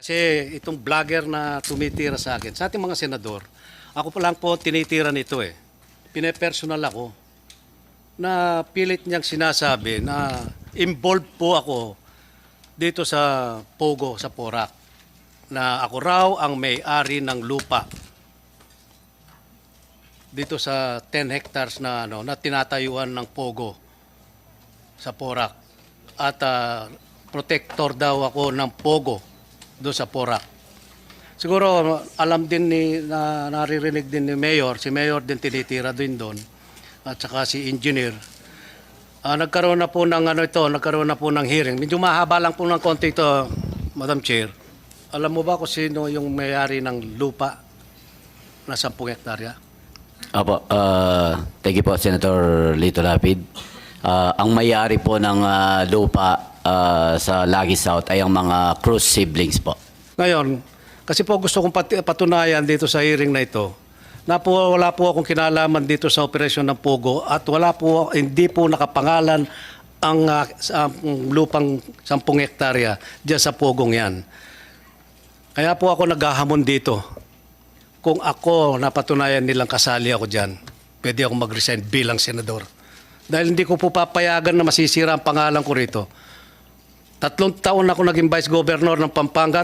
Kasi itong vlogger na tumitira sa akin, sa ating mga senador, ako pa lang po tinitira nito eh. Pinepersonal ako. Na pilit niyang sinasabi na involved po ako dito sa Pogo, sa Porac, na ako raw ang may-ari ng lupa dito sa 10 hectares na ano na tinatayuan ng Pogo sa Porac. At ah, protector daw ako ng Pogo doon sa Porac. Siguro alam din ni na naririnig din ni Mayor, si Mayor din tinitira din doon at saka si engineer. Ah, nagkaroon na po ng ano ito, nagkaroon na po ng hearing. Medyo mahaba lang po ng konti ito, Madam Chair. Alam mo ba kung sino yung may-ari ng lupa na 10 hektarya? Apo, uh, thank you po, Senator Lito Lapid. Ah, ang may-ari po ng ah, lupa ah, sa Lagi South ay ang mga Cruz siblings po. Ngayon, kasi po gusto kong pati- patunayan dito sa hearing na ito, na po wala po akong kinalaman dito sa operasyon ng Pogo at wala po, hindi po nakapangalan ang, ang lupang 10 hektarya dyan sa Pogong yan. Kaya po ako naghahamon dito. Kung ako napatunayan nilang kasali ako dyan, pwede ako mag-resign bilang senador. Dahil hindi ko po papayagan na masisira ang pangalan ko rito. Tatlong taon ako naging vice governor ng Pampanga,